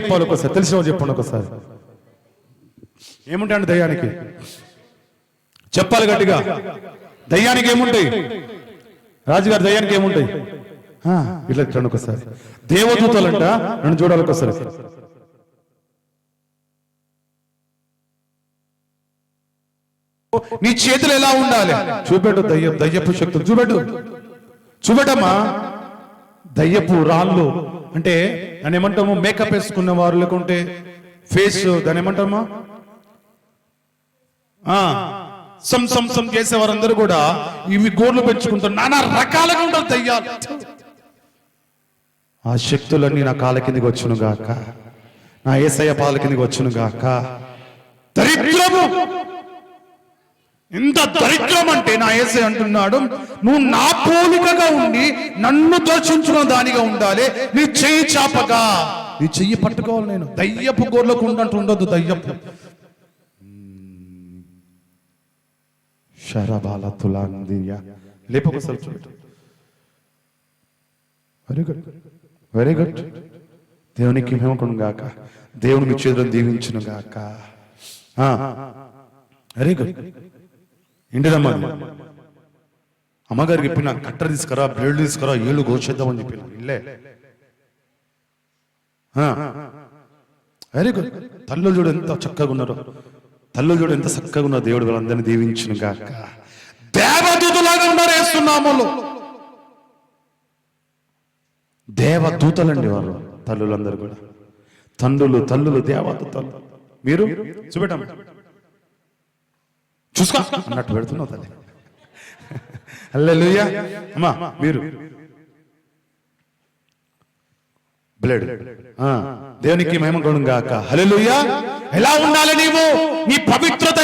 చెప్పాలి ఒకసారి తెలిసిన చెప్పండి ఒకసారి. ఏముంటాయండి దయ్యానికి? చెప్పాలి గట్టిగా. దయ్యానికి ఏముంటాయి? రాజుగారి దయ్యానికి ఏముంటాయి? ఇట్లా చూడండి ఒకసారి. దేవదూతలంట నన్ను చూడాలి ఒకసారి. నీ చేతులు ఎలా ఉండాలి? చూపెట్టు దయ్యం దయ్యపు శక్తులు. చూపెట్టు. చూపెట్టమ్మా. దయ్యపు రాళ్ళు అంటే దాని ఏమంటాము? మేకప్ వేసుకున్న వారు లేకుంటే ఫేస్ దాని ఏమంటాము? ఆ, సం సం సం చేసే వారందరూ కూడా ఇవి గోర్లు పెంచుకుంటారు నానా రకాలుగా ఉంటారు దయ్యాలు. ఆ శక్తులన్నీ నా కాళ్ళ కిందకి వచ్చును గాక. నా ఏసయ్య పాల కిందకి వచ్చును గాక. దరిద్రము! ఇంత దరిద్రం అంటే నా ఏసై అంటున్నాడు నువ్వు నా పోలిక నన్ను దర్శించుకున్న దానిగా ఉండాలి. నీ చెయ్యి చాపగా నీ చెయ్యి పట్టుకోవాలి నేను. దయ్యపు గోర్లకు ఉండంటూ ఉండొద్దు దయ్యపు. శరబాల తులాందియ లేపొకసారి వెరీ గుడ్ వెరీ గుడ్ దేవునికి మేమకును గాక. దేవుని మీ చేతులను దీవించును గాక. వెరీ గుడ్ ఏంటిదమ్మా అది? అమ్మగారికి చెప్పిన కట్టర్ తీసుకురా బ్లేడ్ తీసుకురా ఏళ్ళు గోచేద్దామని చెప్పిన. ఇల్లే. Very good. తల్లు చూడు ఎంత చక్కగా ఉన్నారు. తల్లు చూడు ఎంత చక్కగా ఉన్నారు దేవుడు వాళ్ళందరినీ దీవించిన గాక. దేవదూతలాగా ఉన్నారు వేస్తున్నాములు దేవదూతలండి వారు తల్లులందరూ కూడా. తండ్రులు తల్లులు దేవదూతలు. మీరు? చూపెట్టమ్మ చూసుకో. అన్నట్టు పెడుతున్నావు తల్లి. అల్లెలుయ్యా అమ్మా మీరు. బ్లడ్. దేవునికి మహిమ గుణం గాక. హలెలుయ్యా ఎలా ఉండాలి నీవు? నీ పవిత్రత